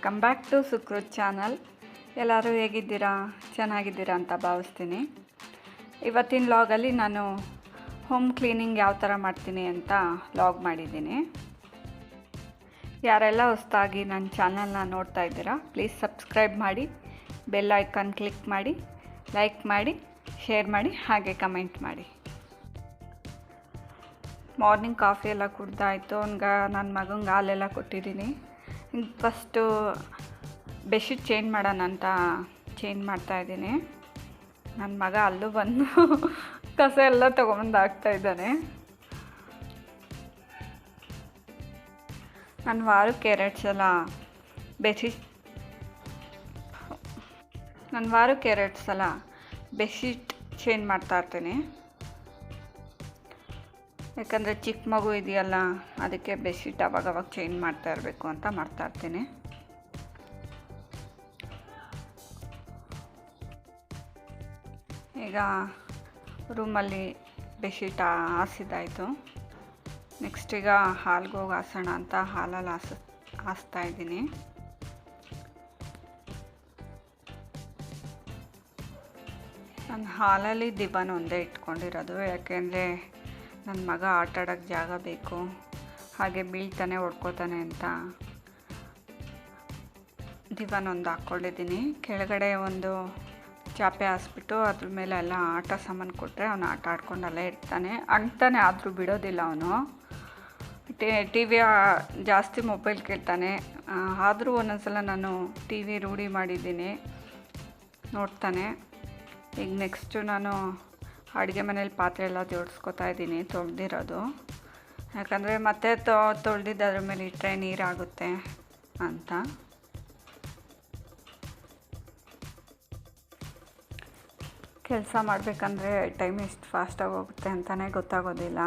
Welcome back to Sukrut channel. ಎಲ್ಲರೂ ಹೇಗಿದ್ದೀರಾ? ಚೆನ್ನಾಗಿದ್ದೀರಾ ಅಂತ ಭಾವಿಸ್ತೀನಿ. ಇವತ್ತಿನ ಲಾಗಲ್ಲಿ ನಾನು ಹೋಮ್ ಕ್ಲೀನಿಂಗ್ ಯಾವ ಥರ ಮಾಡ್ತೀನಿ ಅಂತ ಲಾಗ್ ಮಾಡಿದ್ದೀನಿ. ಯಾರೆಲ್ಲ ಹೊಸದಾಗಿ ನನ್ನ ಚಾನಲ್ನ ನೋಡ್ತಾ ಇದ್ದೀರಾ, ಪ್ಲೀಸ್ ಸಬ್ಸ್ಕ್ರೈಬ್ ಮಾಡಿ, ಬೆಲ್ ಐಕಾನ್ ಕ್ಲಿಕ್ ಮಾಡಿ, ಲೈಕ್ ಮಾಡಿ, ಶೇರ್ ಮಾಡಿ, ಹಾಗೆ ಕಮೆಂಟ್ ಮಾಡಿ. ಮಾರ್ನಿಂಗ್ ಕಾಫಿ ಎಲ್ಲ ಕುಡ್ದಾಯಿತು. ಅವ್ನಿಗೆ ನನ್ನ ಮಗಂಗೆ ಹಾಲೆಲ್ಲ ಕೊಟ್ಟಿದ್ದೀನಿ. ಫಸ್ಟು ಬೆಡ್ಶೀಟ್ ಚೇಂಜ್ ಮಾಡೋಣ ಅಂತ ಚೇಂಜ್ ಮಾಡ್ತಾಯಿದ್ದೀನಿ ನನ್ನ ಮಗ ಅಲ್ಲೂ ಬಂದು ಕಸ ಎಲ್ಲ ತೊಗೊಂಬಂದು ಹಾಕ್ತಾ ಇದ್ದಾನೆ. ನಾನು ವಾರಕ್ಕೆ ಎರಡು ಸಲ ಬೆಡ್ಶೀಟ್ ನಾನು ವಾರಕ್ಕೆ ಎರಡು ಸಲ ಬೆಡ್ಶೀಟ್ ಚೇಂಜ್ ಮಾಡ್ತಾ ಇರ್ತೀನಿ. ಯಾಕಂದರೆ ಚಿಕ್ಕ ಮಗು ಇದೆಯಲ್ಲ, ಅದಕ್ಕೆ ಬೆಡ್ಶೀಟ್ ಅವಾಗ ಅವಾಗ ಚೇಂಜ್ ಮಾಡ್ತಾ ಇರಬೇಕು ಅಂತ ಮಾಡ್ತಾ ಇರ್ತೀನಿ. ಈಗ ರೂಮಲ್ಲಿ ಬೆಡ್ಶೀಟ್ ಹಾಸಿದಾಯಿತು ನೆಕ್ಸ್ಟ್ ಈಗ ಹಾಲ್ಗೆ ಹೋಗಿ ಹಾಸೋಣ ಅಂತ ಹಾಲಲ್ಲಿ ಹಾಸ, ಹಾಸ್ತಾ ಇದ್ದೀನಿ. ನಾನು ಹಾಲಲ್ಲಿ ದಿವಾನ್ ಒಂದೇ ಇಟ್ಕೊಂಡಿರೋದು, ಯಾಕೆಂದರೆ ನನ್ನ ಮಗ ಆಟ ಆಡೋಕ್ಕೆ ಜಾಗ ಬೇಕು. ಹಾಗೆ ಬೀಳ್ತಾನೆ ಹೊಡ್ಕೋತಾನೆ ಅಂತ ದಿವಾನ್ ಒಂದು ಹಾಕ್ಕೊಂಡಿದ್ದೀನಿ. ಕೆಳಗಡೆ ಒಂದು ಚಾಪೆ ಹಾಸ್ಬಿಟ್ಟು ಅದ್ರ ಮೇಲೆ ಎಲ್ಲ ಆಟ ಸಾಮಾನು ಕೊಟ್ಟರೆ ಅವನು ಆಟ ಆಡ್ಕೊಂಡು ಅಲ್ಲೇ ಇರ್ತಾನೆ. ಅಂತಾನೆ ಆದರೂ ಬಿಡೋದಿಲ್ಲ ಅವನು. ಟಿ ವಿ ಜಾಸ್ತಿ ಮೊಬೈಲ್ ಕೇಳ್ತಾನೆ. ಆದರೂ ಒಂದೊಂದ್ಸಲ ನಾನು ಟಿ ವಿ ರೂಢಿ ಮಾಡಿದ್ದೀನಿ. ನೋಡ್ತಾನೆ. ಈಗ ನೆಕ್ಸ್ಟು ನಾನು ಅಡುಗೆ ಮನೇಲಿ ಪಾತ್ರೆ ಎಲ್ಲ ಜೋಡಿಸ್ಕೊತಾ ಇದ್ದೀನಿ, ತೊಳೆದಿರೋದು. ಯಾಕಂದರೆ ಮತ್ತೆ ತೊಳೆದಿದ್ದು ಅದ್ರ ಮೇಲೆ ಇಟ್ಟರೆ ನೀರಾಗುತ್ತೆ ಅಂತ. ಕೆಲಸ ಮಾಡಬೇಕಂದ್ರೆ ಟೈಮ್ ಎಷ್ಟು ಫಾಸ್ಟಾಗಿ ಹೋಗುತ್ತೆ ಅಂತಲೇ ಗೊತ್ತಾಗೋದಿಲ್ಲ.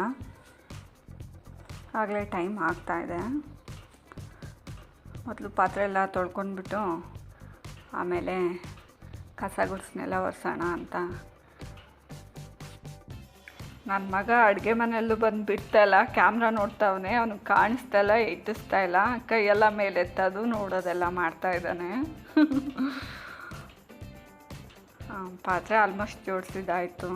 ಆಗಲೇ ಟೈಮ್ ಆಗ್ತಾಯಿದೆ ಮೊದಲು ಪಾತ್ರೆ ಎಲ್ಲ ತೊಳ್ಕೊಂಡ್ಬಿಟ್ಟು ಆಮೇಲೆ ಕಸ ಗುಡಿಸ್ನೆಲ್ಲ ಒರೆಸೋಣ ಅಂತ ನನ್ನ ಮಗ ಅಡುಗೆ ಮನೆಯಲ್ಲೂ ಬಂದು ಬಿಡ್ತಾಯಿಲ್ಲ ಕ್ಯಾಮ್ರಾ ನೋಡ್ತಾವನೆ, ಅವನಿಗೆ ಕಾಣಿಸ್ತಾ ಇಲ್ಲ ಇಟ್ಟಿಸ್ತಾ ಇಲ್ಲ, ಕೈಯೆಲ್ಲ ಮೇಲೆತ್ತದು, ನೋಡೋದೆಲ್ಲ ಮಾಡ್ತಾ ಇದ್ದಾನೆ. ಪಾತ್ರೆ ಆಲ್ಮೋಸ್ಟ್ ಜೋಡಿಸಿದ್ದಾಯಿತು.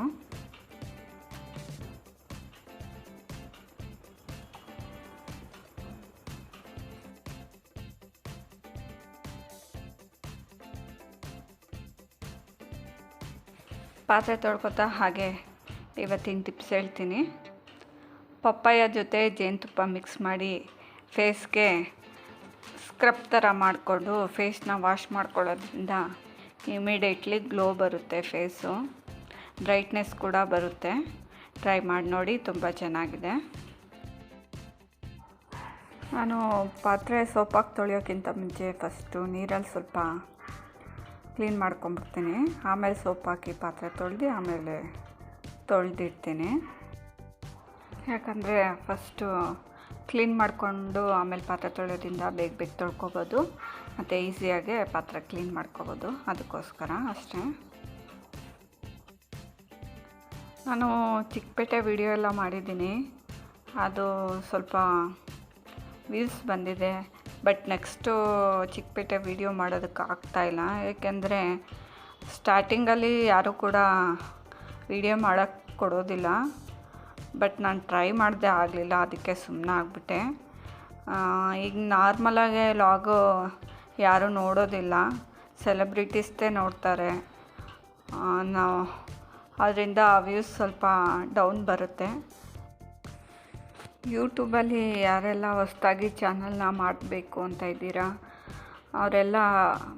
ಪಾತ್ರೆ ತೊಳ್ಕೊತಾ ಹಾಗೆ ಇವತ್ತಿನ ಟಿಪ್ಸ್ ಹೇಳ್ತೀನಿ. ಪಪ್ಪಾಯ ಜೊತೆ ಜೇನುತುಪ್ಪ ಮಿಕ್ಸ್ ಮಾಡಿ ಫೇಸ್ಗೆ ಸ್ಕ್ರಬ್ ಥರ ಮಾಡಿಕೊಂಡು ಫೇಸ್ನ ವಾಶ್ ಮಾಡ್ಕೊಳ್ಳೋದ್ರಿಂದ ಇಮಿಡಿಯೇಟ್ಲಿ ಗ್ಲೋ ಬರುತ್ತೆ ಫೇಸು ಬ್ರೈಟ್ನೆಸ್ ಕೂಡ ಬರುತ್ತೆ. ಟ್ರೈ ಮಾಡಿ ನೋಡಿ, ತುಂಬ ಚೆನ್ನಾಗಿದೆ. ನಾನು ಪಾತ್ರೆ ಸೋಪಾಗಿ ತೊಳೆಯೋಕ್ಕಿಂತ ಮುಂಚೆ ಫಸ್ಟು ನೀರಲ್ಲಿ ಸ್ವಲ್ಪ ಕ್ಲೀನ್ ಮಾಡ್ಕೊಂಬಿಡ್ತೀನಿ ಆಮೇಲೆ ಸೋಪ್ ಹಾಕಿ ಪಾತ್ರೆ ತೊಳೆದು ಆಮೇಲೆ ತೊಳೆದಿಡ್ತೀನಿ. ಯಾಕಂದರೆ ಫಸ್ಟು ಕ್ಲೀನ್ ಮಾಡಿಕೊಂಡು ಆಮೇಲೆ ಪಾತ್ರೆ ತೊಳೆಯೋದ್ರಿಂದ ಬೇಗ ಬೇಗ ತೊಳ್ಕೊಬೋದು. ಮತ್ತು ಈಸಿಯಾಗೆ ಪಾತ್ರೆ ಕ್ಲೀನ್ ಮಾಡ್ಕೋಬೋದು. ಅದಕ್ಕೋಸ್ಕರ ಅಷ್ಟೇ. ನಾನು ಚಿಕ್ಕಪೇಟೆ ವಿಡಿಯೋ ಎಲ್ಲ ಮಾಡಿದ್ದೀನಿ. ಅದು ಸ್ವಲ್ಪ ವ್ಯೂಸ್ ಬಂದಿದೆ. ಬಟ್ ನೆಕ್ಸ್ಟು ಚಿಕ್ಕಪೇಟೆ ವಿಡಿಯೋ ಮಾಡೋದಕ್ಕೆ ಆಗ್ತಾಯಿಲ್ಲ ಏಕೆಂದರೆ ಸ್ಟಾರ್ಟಿಂಗಲ್ಲಿ ಯಾರೂ ಕೂಡ ವಿಡಿಯೋ ಮಾಡೋಕ್ಕೆ ಕೊಡೋದಿಲ್ಲ. ಬಟ್ ನಾನು ಟ್ರೈ ಮಾಡಿದೆ ಆಗಲಿಲ್ಲ, ಅದಕ್ಕೆ ಸುಮ್ಮನೆ ಆಗಿಬಿಟ್ಟೆ. ಈಗ ನಾರ್ಮಲಾಗೆ ಲಾಗು ಯಾರೂ ನೋಡೋದಿಲ್ಲ. ಸೆಲೆಬ್ರಿಟೀಸ್ದೇ ನೋಡ್ತಾರೆ. ನಾವು, ಅದರಿಂದ ವ್ಯೂಸ್ ಸ್ವಲ್ಪ ಡೌನ್ ಬರುತ್ತೆ. ಯೂಟ್ಯೂಬಲ್ಲಿ ಯಾರೆಲ್ಲ ಹೊಸ್ದಾಗಿ ಚಾನಲ್ನ ಮಾಡಬೇಕು ಅಂತ ಇದ್ದೀರಾ? ಅವರೆಲ್ಲ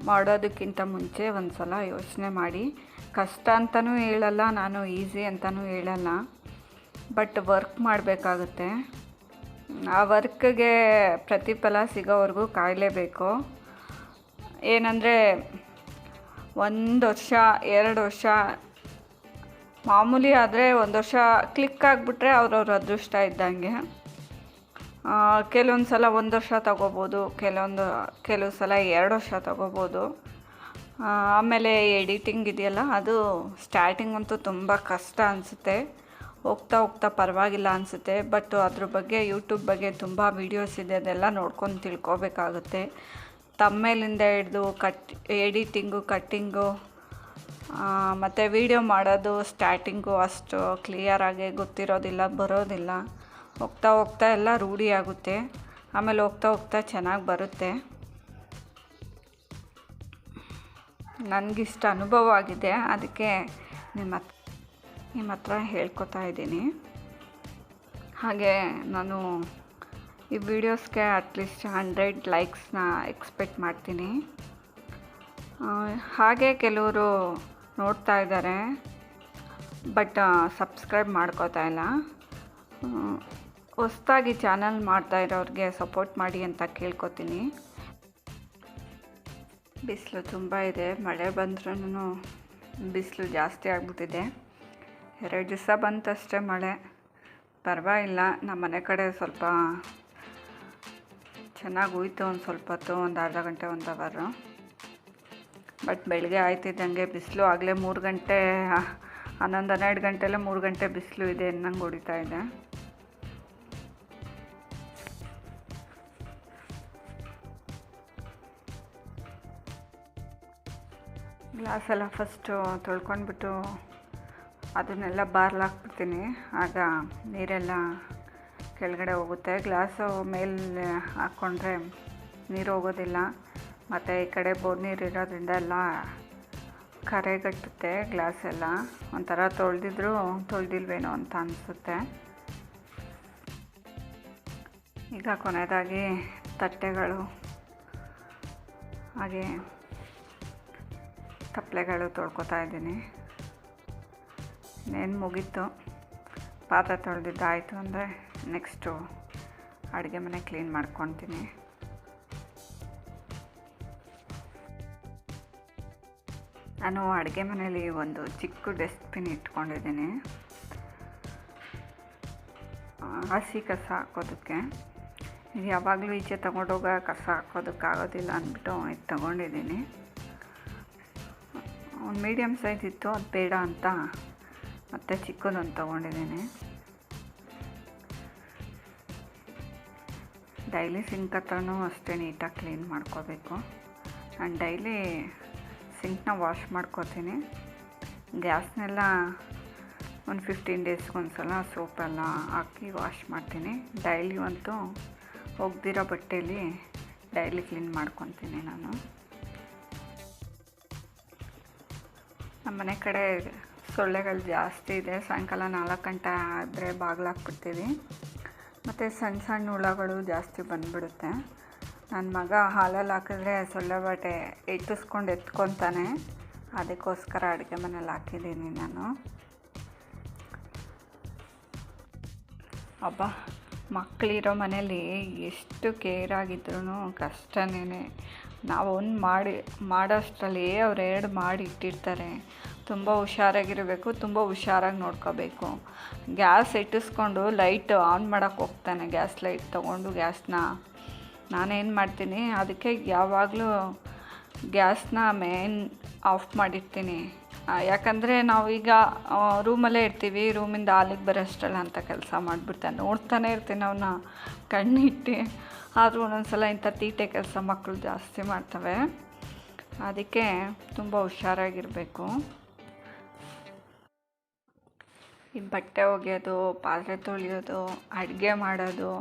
ಮಾಡೋದಕ್ಕಿಂತ ಮುಂಚೆ ಒಂದು ಸಲ ಯೋಚನೆ ಮಾಡಿ. ಕಷ್ಟ ಅಂತಲೂ ಹೇಳಲ್ಲ, ನಾನು ಈಸಿ ಅಂತಲೂ ಹೇಳಲ್ಲ. ಬಟ್ ವರ್ಕ್ ಮಾಡಬೇಕಾಗುತ್ತೆ. ಆ ವರ್ಕ್ಗೆ ಪ್ರತಿಫಲ ಸಿಗೋವರೆಗೂ ಕಾಯಲೇಬೇಕು. ಏನಂದರೆ ಒಂದು ವರ್ಷ, ಎರಡು ವರ್ಷ, ಮಾಮೂಲಿ ಆದರೆ ಒಂದು ವರ್ಷ ಕ್ಲಿಕ್ ಆಗಿಬಿಟ್ರೆ ಅವ್ರವ್ರ ಅದೃಷ್ಟ ಇದ್ದಂಗೆ. ಕೆಲವೊಂದು ಸಲ ಒಂದು ವರ್ಷ ತಗೋಬೋದು, ಕೆಲವೊಂದು ಕೆಲವು ಸಲ ಎರಡು ವರ್ಷ ತಗೋಬೋದು. ಆಮೇಲೆ ಎಡಿಟಿಂಗ್ ಇದೆಯಲ್ಲ, ಅದು ಸ್ಟಾರ್ಟಿಂಗ್ ಅಂತೂ ತುಂಬ ಕಷ್ಟ ಅನಿಸುತ್ತೆ. ಹೋಗ್ತಾ ಹೋಗ್ತಾ ಪರವಾಗಿಲ್ಲ ಅನಿಸುತ್ತೆ, ಬಟ್ ಅದ್ರ ಬಗ್ಗೆ ಯೂಟ್ಯೂಬ್ ಬಗ್ಗೆ ತುಂಬ ವೀಡಿಯೋಸ್ ಇದೆ, ಅದೆಲ್ಲ ನೋಡ್ಕೊಂಡು ತಿಳ್ಕೊಬೇಕಾಗುತ್ತೆ. ತಮ್ಮೇಲಿಂದ ಹಿಡ್ದು ಕಟ್ ಎಡಿಟಿಂಗು ಕಟ್ಟಿಂಗು ಮತ್ತು ವೀಡಿಯೋ ಮಾಡೋದು ಸ್ಟಾರ್ಟಿಂಗು ಅಷ್ಟು ಕ್ಲಿಯರಾಗಿ ಗೊತ್ತಿರೋದಿಲ್ಲ, ಬರೋದಿಲ್ಲ. ಹೋಗ್ತಾ ಹೋಗ್ತಾ ಎಲ್ಲ ರೂಢಿ ಆಗುತ್ತೆ. ಆಮೇಲೆ ಹೋಗ್ತಾ ಹೋಗ್ತಾ ಚೆನ್ನಾಗಿ ಬರುತ್ತೆ. ನನಗಿಷ್ಟ ಅನುಭವ ಆಗಿದೆ. ಅದಕ್ಕೆ ನಿಮ್ಮ ಹತ್, ನಿಮ್ಮ ಹತ್ರ ಹೇಳ್ಕೊತಾ ಇದ್ದೀನಿ. ಹಾಗೆ ನಾನು ಈ ವಿಡಿಯೋಸ್ಗೆ ಅಟ್ಲೀಸ್ಟ್ ಹಂಡ್ರೆಡ್ ಲೈಕ್ಸ್ನ ಎಕ್ಸ್ಪೆಕ್ಟ್ ಮಾಡ್ತೀನಿ. ಹಾಗೆ ಕೆಲವರು ನೋಡ್ತಾ ಇದ್ದಾರೆ. ಬಟ್ ಸಬ್ಸ್ಕ್ರೈಬ್ ಮಾಡ್ಕೋತಾ ಇಲ್ಲ. ಹೊಸ್ದಾಗಿ ಚಾನಲ್ ಮಾಡ್ತಾ ಇರೋರಿಗೆ ಸಪೋರ್ಟ್ ಮಾಡಿ ಅಂತ ಕೇಳ್ಕೊತೀನಿ. ಬಿಸಿಲು ತುಂಬ ಇದೆ, ಮಳೆ ಬಂದ್ರೂ ಬಿಸಿಲು ಜಾಸ್ತಿ ಆಗ್ಬಿಟ್ಟಿದೆ. ಎರಡು ದಿವಸ ಬಂತಷ್ಟೇ ಮಳೆ. ಪರವಾಗಿಲ್ಲ, ನಮ್ಮ ಮನೆ ಕಡೆ ಸ್ವಲ್ಪ ಚೆನ್ನಾಗಿ ಹೋಯ್ತು ಒಂದು ಸ್ವಲ್ಪ ಹೊತ್ತು, ಒಂದು ಅರ್ಧ ಗಂಟೆ, ಒಂದು ಅವರು. ಬಟ್ ಬೆಳಗ್ಗೆ ಆಯ್ತಿದ್ದಂಗೆ ಬಿಸಿಲು ಆಗಲೇ ಮೂರು ಗಂಟೆ ಹನ್ನೊಂದು, ಹನ್ನೆರಡು ಗಂಟೆಲ್ಲ ಮೂರು ಗಂಟೆ ಬಿಸಿಲು ಇದೆ ಅನ್ನಂಗೆ ಹೊಡಿತಾ ಇದೆ. ಗ್ಲಾಸೆಲ್ಲ ಫಸ್ಟು ತೊಳ್ಕೊಂಡ್ಬಿಟ್ಟು ಅದನ್ನೆಲ್ಲ ಬಾರ್ಲಾಕ್ಬಿಡ್ತೀನಿ ಆಗ ನೀರೆಲ್ಲ ಕೆಳಗಡೆ ಹೋಗುತ್ತೆ. ಗ್ಲಾಸು ಮೇಲೆ ಹಾಕ್ಕೊಂಡ್ರೆ ನೀರು ಹೋಗೋದಿಲ್ಲ. ಮತ್ತು ಈ ಕಡೆ ಬೋರ್ ನೀರು ಇರೋದ್ರಿಂದ ಎಲ್ಲ ಕರೆಗಟ್ಟುತ್ತೆ ಗ್ಲಾಸ್ ಎಲ್ಲ ಒಂಥರ ತೊಳೆದಿದ್ರು ತೊಳೆದಿಲ್ವೇನೋ ಅಂತ ಅನಿಸುತ್ತೆ. ಈಗ ಕೊನೆಯದಾಗಿ ತಟ್ಟೆಗಳು. ಹಾಗೆ ತಪ್ಪಲೆಗಳು ತೊಳ್ಕೊತಾ ಇದ್ದೀನಿ. ಇನ್ನೇನು ಮುಗೀತು? ಪಾತ್ರೆ ತೊಳೆದಿದ್ದಾಯಿತು ಅಂದರೆ ನೆಕ್ಸ್ಟು ಅಡುಗೆ ಮನೆ ಕ್ಲೀನ್ ಮಾಡ್ಕೊತೀನಿ. ನಾನು ಅಡುಗೆ ಮನೇಲಿ ಒಂದು ಚಿಕ್ಕ ಡಸ್ಟ್ಬಿನ್ ಇಟ್ಕೊಂಡಿದ್ದೀನಿ. ಹಸಿ ಕಸ ಹಾಕೋದಕ್ಕೆ. ಇದು ಯಾವಾಗಲೂ ಈಚೆ ತಗೊಂಡೋಗ ಕಸ ಹಾಕೋದಕ್ಕಾಗೋದಿಲ್ಲ ಅಂದ್ಬಿಟ್ಟು ಇದು ತಗೊಂಡಿದ್ದೀನಿ. ಒಂದು ಮೀಡಿಯಮ್ ಸೈಜ್ ಇತ್ತು, ಅದು ಬೇಡ ಅಂತ ಮತ್ತೆ ಚಿಕ್ಕದೊಂದು ತೊಗೊಂಡಿದ್ದೀನಿ. ಡೈಲಿ ಸಿಂಕ್ ಹತ್ರನೂ ಅಷ್ಟೇ ನೀಟಾಗಿ ಕ್ಲೀನ್ ಮಾಡ್ಕೋಬೇಕು. ಆ್ಯಂಡ್ ಡೈಲಿ ಸಿಂಕ್ನ ವಾಶ್ ಮಾಡ್ಕೋತೀನಿ. ಗ್ಯಾಸ್ನೆಲ್ಲ ಒಂದು ಫಿಫ್ಟೀನ್ ಡೇಸ್ಗೊಂದು ಸಲ ಸೋಪೆಲ್ಲ ಹಾಕಿ ವಾಶ್ ಮಾಡ್ತೀನಿ. ಡೈಲಿ ಅಂತೂ ಒಗ್ದಿರೋ ಬಟ್ಟೆಯಲ್ಲಿ ಡೈಲಿ ಕ್ಲೀನ್ ಮಾಡ್ಕೊತೀನಿ ನಾನು. ನಮ್ಮ ಮನೆ ಕಡೆ ಸೊಳ್ಳೆಗಳು ಜಾಸ್ತಿ ಇದೆ. ಸಾಯಂಕಾಲ ನಾಲ್ಕು ಗಂಟೆ ಆದರೆ ಬಾಗಿಲಾಕ್ಬಿಡ್ತೀವಿ ಮತ್ತು ಸಣ್ಣ ಸಣ್ಣ ಹುಳಗಳು ಜಾಸ್ತಿ ಬಂದುಬಿಡುತ್ತೆ. ನನ್ನ ಮಗ ಹಾಲಲ್ಲಿ ಹಾಕಿದ್ರೆ ಸೊಳ್ಳೆ ಬಟ್ಟೆ ಇಟ್ಟಿಸ್ಕೊಂಡು ಎತ್ಕೊತಾನೆ. ಅದಕ್ಕೋಸ್ಕರ ಅಡುಗೆ ಮನೇಲಿ ಹಾಕಿದ್ದೀನಿ ನಾನು. ಅಬ್ಬಾ ಮಕ್ಕಳಿರೋ ಮನೇಲಿ ಎಷ್ಟು ಕೇರ್ ಆಗಿದ್ರೂ ಕಷ್ಟನೇ ನಾವು ಒಂದು ಮಾಡಿ, ಮಾಡೋಷ್ಟರಲ್ಲಿ ಅವ್ರು ಎರಡು ಮಾಡಿ ಇಟ್ಟಿರ್ತಾರೆ. ತುಂಬ ಹುಷಾರಾಗಿರಬೇಕು, ತುಂಬ ಹುಷಾರಾಗಿ ನೋಡ್ಕೋಬೇಕು. ಗ್ಯಾಸ್ ಇಟ್ಟಿಸ್ಕೊಂಡು ಲೈಟ್ ಆನ್ ಮಾಡೋಕ್ಕೆ ಹೋಗ್ತಾನೆ, ಗ್ಯಾಸ್ ಲೈಟ್ ತೊಗೊಂಡು ಗ್ಯಾಸ್ನ. ನಾನೇನು ಮಾಡ್ತೀನಿ, ಅದಕ್ಕೆ ಯಾವಾಗಲೂ ಗ್ಯಾಸ್ನ ಮೇನ್ ಆಫ್ ಮಾಡಿರ್ತೀನಿ. ಯಾಕಂದರೆ ನಾವೀಗ ರೂಮಲ್ಲೇ ಇರ್ತೀವಿ, ರೂಮಿಂದ ಹಾಲಿಗೆ ಬರೋಷ್ಟಲ್ಲ ಅಂತ ಕೆಲಸ ಮಾಡಿಬಿಡ್ತಾನೆ ನೋಡ್ತಾನೆ ಇರ್ತೀನಿ ಅವನ್ನ ಕಣ್ಣಿಟ್ಟು. ಆದರೂ ಒಂದೊಂದ್ಸಲ ಇಂಥ ತೀಟೆ ಕೆಲಸ ಮಕ್ಕಳು ಜಾಸ್ತಿ ಮಾಡ್ತವೆ. ಅದಕ್ಕೆ ತುಂಬ ಹುಷಾರಾಗಿರಬೇಕು. ಈ ಬಟ್ಟೆ ಒಗೆಯೋದು, ಪಾತ್ರೆ ತೊಳೆಯೋದು, ಅಡುಗೆ ಮಾಡೋದು,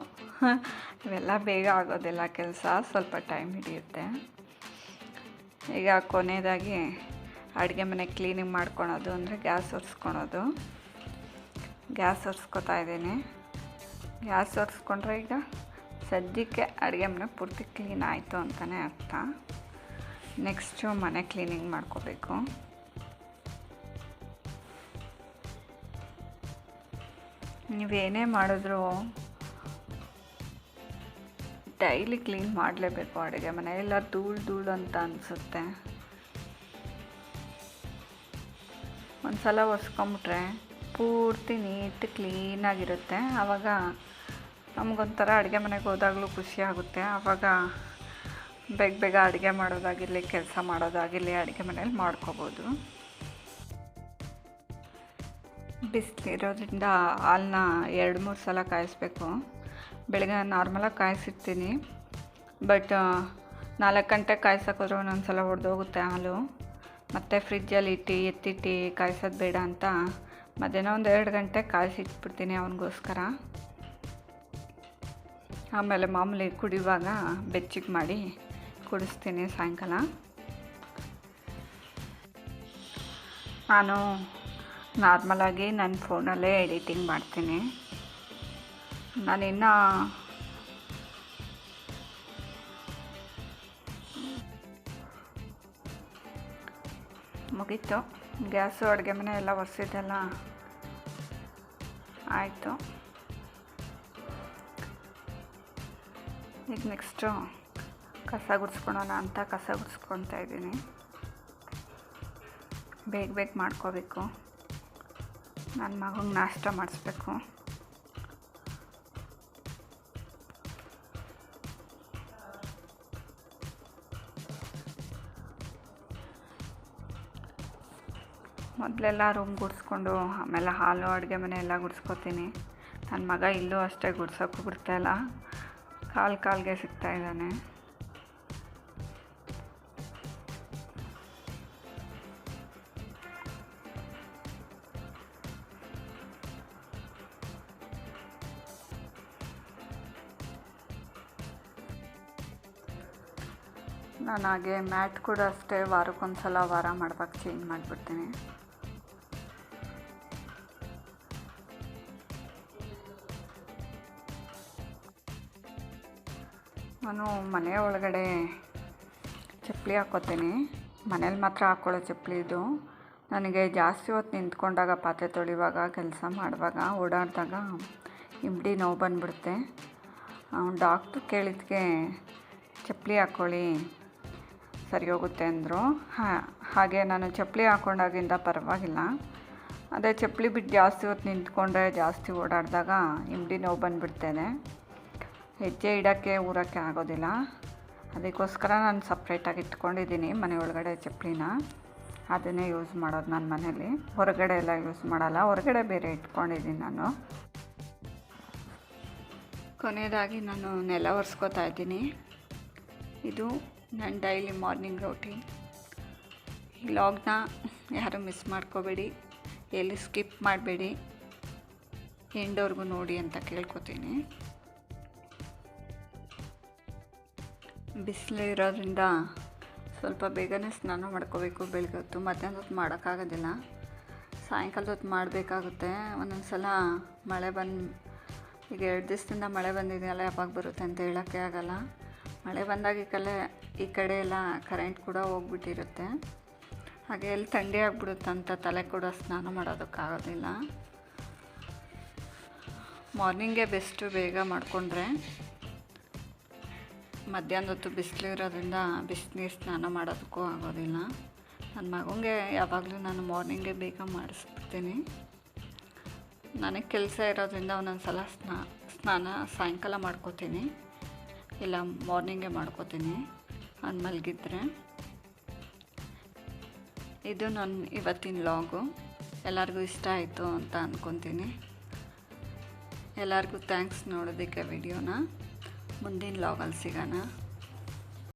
ಇವೆಲ್ಲ ಬೇಗ ಆಗೋದಿಲ್ಲ ಕೆಲಸ, ಸ್ವಲ್ಪ ಟೈಮ್ ಹಿಡಿಯುತ್ತೆ. ಈಗ ಕೊನೆಯದಾಗಿ ಅಡುಗೆ ಮನೆ ಕ್ಲೀನಿಂಗ್ ಮಾಡ್ಕೊಳೋದು ಅಂದರೆ ಗ್ಯಾಸ್ ಒರೆಸ್ಕೊಳೋದು. ಗ್ಯಾಸ್ ಒರೆಸ್ಕೊತಾ ಇದ್ದೀನಿ. ಗ್ಯಾಸ್ ಒರೆಸ್ಕೊಂಡ್ರೆ ಈಗ ಸದ್ಯಕ್ಕೆ ಅಡುಗೆ ಮನೆ ಪೂರ್ತಿ ಕ್ಲೀನ್ ಆಯಿತು ಅಂತಲೇ ಅರ್ಥ. ನೆಕ್ಸ್ಟು ಮನೆ ಕ್ಲೀನಿಂಗ್ ಮಾಡ್ಕೋಬೇಕು. ನೀವೇನೇ ಮಾಡಿದ್ರು ಡೈಲಿ ಕ್ಲೀನ್ ಮಾಡಲೇಬೇಕು ಅಡುಗೆ ಮನೆ. ಎಲ್ಲ ಧೂಳು ಧೂಳು ಅಂತ ಅನಿಸುತ್ತೆ. ಒಂದು ಸಲ ಒರೆಸ್ಕೊಂಬಿಟ್ರೆ ಪೂರ್ತಿ ನೀಟ್ ಕ್ಲೀನಾಗಿರುತ್ತೆ ಆವಾಗ ನಮಗೊಂಥರ ಅಡುಗೆ ಮನೆಗೆ ಹೋದಾಗಲೂ ಖುಷಿ ಆಗುತ್ತೆ. ಆವಾಗ ಬೇಗ ಬೇಗ ಅಡುಗೆ ಮಾಡೋದಾಗಿರಲಿ, ಕೆಲಸ ಮಾಡೋದಾಗಿರಲಿ ಅಡುಗೆ ಮನೇಲಿ ಮಾಡ್ಕೋಬೋದು. ಬಿಸಿಲಿರೋದ್ರಿಂದ ಹಾಲನ್ನ ಎರಡು ಮೂರು ಸಲ ಕಾಯಿಸ್ಬೇಕು. ಬೆಳಗ್ಗೆ ನಾರ್ಮಲಾಗಿ ಕಾಯಿಸಿರ್ತೀನಿ. ಬಟ್, ನಾಲ್ಕು ಗಂಟೆ ಕಾಯಿಸೋಕೋದ್ರೆ ಒಂದೊಂದು ಸಲ ಒಡೆದೋಗುತ್ತೆ ಹಾಲು. ಮತ್ತು ಫ್ರಿಜ್ಜಲ್ಲಿ ಇಟ್ಟು ಎತ್ತಿಟ್ಟು ಕಾಯಿಸೋದು ಬೇಡ ಅಂತ ಮಧ್ಯಾಹ್ನ ಒಂದು ಎರಡು ಗಂಟೆ ಕಾಯಿಸಿಟ್ಬಿಡ್ತೀನಿ ಅವನಿಗೋಸ್ಕರ. ಆಮೇಲೆ ಮಾಮೂಲಿ ಕುಡಿಯುವಾಗ ಬೆಚ್ಚಗೆ ಮಾಡಿ ಕುಡಿಸ್ತೀನಿ ಸಾಯಂಕಾಲ. ನಾನು ನಾರ್ಮಲಾಗಿ ನನ್ನ ಫೋನಲ್ಲೇ ಎಡಿಟಿಂಗ್ ಮಾಡ್ತೀನಿ. ನಾನಿನ್ನು ಮುಗೀತು ಗ್ಯಾಸು, ಅಡುಗೆ ಮನೆ ಎಲ್ಲ ಒರೆಸಿದ್ದೆಲ್ಲ ಆಯಿತು. ಈಗ ನೆಕ್ಸ್ಟು ಕಸ ಗುಡಿಸ್ಕೊಳೋಣ ಅಂತ ಕಸ ಗುಡಿಸ್ಕೊತಾ ಇದ್ದೀನಿ. ಬೇಗ ಬೇಗ ಮಾಡ್ಕೋಬೇಕು. ನನ್ನ ಮಗಂಗೆ ನಾಷ್ಟ ಮಾಡಿಸ್ಬೇಕು. ಮೊದಲೆಲ್ಲ ರೂಮ್ ಗುಡಿಸ್ಕೊಂಡು, ಆಮೇಲೆ ಹಾಲು, ಅಡುಗೆ ಮನೆ ಎಲ್ಲ ಗುಡಿಸ್ಕೊತೀನಿ. ನನ್ನ ಮಗ ಇಲ್ಲೂ ಅಷ್ಟೇ ಗುಡ್ಸೋಕ್ಕೂ ಬಿಡ್ತಾಯಿಲ್ಲ ಕಾಲು ಕಾಲಿಗೆ ಸಿಗ್ತಾ ಇದ್ದಾನೆ. ನಾನು ಹಾಗೆ ಮ್ಯಾಟ್ ಕೂಡ ಅಷ್ಟೇ ವಾರಕ್ಕೊಂದ್ಸಲ ವಾರ ಮಾಡ್ಬೇಕು ಚೇಂಜ್ ಮಾಡಿಬಿಡ್ತೀನಿ. ನಾನು ಮನೆ ಒಳಗಡೆ ಚಪ್ಪಲಿ ಹಾಕೋತೀನಿ. ಮನೇಲಿ ಮಾತ್ರ ಹಾಕ್ಕೊಳ್ಳೋ ಚಪ್ಪಲಿ ಇದು. ನನಗೆ ಜಾಸ್ತಿ ಹೊತ್ತು ನಿಂತ್ಕೊಂಡಾಗ ಪಾತ್ರೆ ತೊಳಿವಾಗ, ಕೆಲಸ ಮಾಡುವಾಗ ಓಡಾಡಿದಾಗ ಇಮ್ಡಿ ನೋವು ಬಂದ್ಬಿಡುತ್ತೆ. ಡಾಕ್ಟ್ರ್ ಕೇಳಿದ್ಕೆ ಚಪ್ಪಲಿ ಹಾಕ್ಕೊಳ್ಳಿ ಸರಿ ಹೋಗುತ್ತೆ ಅಂದರು. ಹಾಗೆ ನಾನು ಚಪ್ಪಲಿ ಹಾಕ್ಕೊಂಡಾಗಿಂದ ಪರವಾಗಿಲ್ಲ. ಅದೇ ಚಪ್ಪಲಿ ಬಿಟ್ಟು ಜಾಸ್ತಿ ಹೊತ್ತು ನಿಂತ್ಕೊಂಡ್ರೆ ಜಾಸ್ತಿ ಓಡಾಡಿದಾಗ ಇಮ್ಡಿ ನೋವು ಬಂದುಬಿಡ್ತೇನೆ. ಹೆಜ್ಜೆ ಇಡೋಕ್ಕೆ, ಊರೋಕ್ಕೆ ಆಗೋದಿಲ್ಲ. ಅದಕ್ಕೋಸ್ಕರ ನಾನು ಸಪ್ರೇಟಾಗಿ ಇಟ್ಕೊಂಡಿದ್ದೀನಿ ಮನೆ ಒಳಗಡೆ ಚಪ್ಪಲಿನ. ಅದನ್ನೇ ಯೂಸ್ ಮಾಡೋದು ನನ್ನ ಮನೇಲಿ. ಹೊರಗಡೆ ಎಲ್ಲ ಯೂಸ್ ಮಾಡಲ್ಲ. ಹೊರಗಡೆ ಬೇರೆ ಇಟ್ಕೊಂಡಿದ್ದೀನಿ ನಾನು. ಕೊನೆಯದಾಗಿ ನಾನು ನೆಲ ಒರೆಸ್ಕೋತಾ ಇದ್ದೀನಿ. ಇದು ನನ್ನ ಡೈಲಿ ಮಾರ್ನಿಂಗ್ ರೂಟೀನ್ ಈ ಲಾಗ್ನ ಯಾರು ಮಿಸ್ ಮಾಡ್ಕೋಬೇಡಿ. ಎಲ್ಲಿ ಸ್ಕಿಪ್ ಮಾಡಬೇಡಿ. ಎಂಡೋರ್ಗು ನೋಡಿ ಅಂತ ಕೇಳ್ಕೊತೀನಿ. ಬಿಸಿಲು ಇರೋದ್ರಿಂದ ಸ್ವಲ್ಪ ಬೇಗನೆ ಸ್ನಾನ ಮಾಡ್ಕೋಬೇಕು. ಬೆಳಗ್ಗೆ ಹೊತ್ತು, ಮಧ್ಯಾಹ್ನ ಹೊತ್ತು ಮಾಡೋಕ್ಕಾಗೋದಿಲ್ಲ. ಸಾಯಂಕಾಲದ ಹೊತ್ತು ಮಾಡಬೇಕಾಗುತ್ತೆ. ಒಂದೊಂದು ಸಲ ಮಳೆ ಬಂದು, ಈಗ ಎರಡು ದಿವಸದಿಂದ ಮಳೆ ಬಂದಿದೆಯಲ್ಲ, ಯಾವಾಗ ಬರುತ್ತೆ ಅಂತ ಹೇಳೋಕ್ಕೆ ಆಗೋಲ್ಲ. ಮಳೆ ಬಂದಾಗ ಈ ಕಲೆ, ಈ ಕಡೆ ಎಲ್ಲ ಕರೆಂಟ್ ಕೂಡ ಹೋಗ್ಬಿಟ್ಟಿರುತ್ತೆ. ಹಾಗೆ ಎಲ್ಲಿ ಥಂಡಿ ಆಗಿಬಿಡುತ್ತಂತ ತಲೆ ಕೂಡ ಸ್ನಾನ ಮಾಡೋದಕ್ಕಾಗೋದಿಲ್ಲ. ಮಾರ್ನಿಂಗೇ ಬೆಸ್ಟು ಬೇಗ ಮಾಡಿಕೊಂಡ್ರೆ ಮಧ್ಯಾಹ್ನದ ಹೊತ್ತು ಬಿಸಿಲು ಇರೋದ್ರಿಂದ ಬಿಸಿನೀರು ಸ್ನಾನ ಮಾಡೋದಕ್ಕೂ ಆಗೋದಿಲ್ಲ. ನನ್ನ ಮಗನಿಗೆ ಯಾವಾಗಲೂ ನಾನು ಮಾರ್ನಿಂಗೇ ಬೇಗ ಮಾಡಿಸ್ಬಿಡ್ತೀನಿ. ನನಗೆ ಕೆಲಸ ಇರೋದ್ರಿಂದ ಒಂದೊಂದು ಸಲ ಸ್ನಾ, ಸ್ನಾನ ಸಾಯಂಕಾಲ ಮಾಡ್ಕೋತೀನಿ. ಇಲ್ಲ ಮಾರ್ನಿಂಗೇ ಮಾಡ್ಕೋತೀನಿ. ನಾನು ಮಲಗಿದ್ರೆ. ಇದು ನನ್ನ ಇವತ್ತಿನ ಲಾಗು ಎಲ್ಲರಿಗೂ ಇಷ್ಟ ಆಯಿತು ಅಂತ ಅಂದ್ಕೊತೀನಿ ಎಲ್ಲರಿಗೂ ಥ್ಯಾಂಕ್ಸ್ ನೋಡೋದಕ್ಕೆ ವಿಡಿಯೋನ. ಮುಂದಿನ ಲಾಗಲ್ಲಿ ಸಿಗೋಣ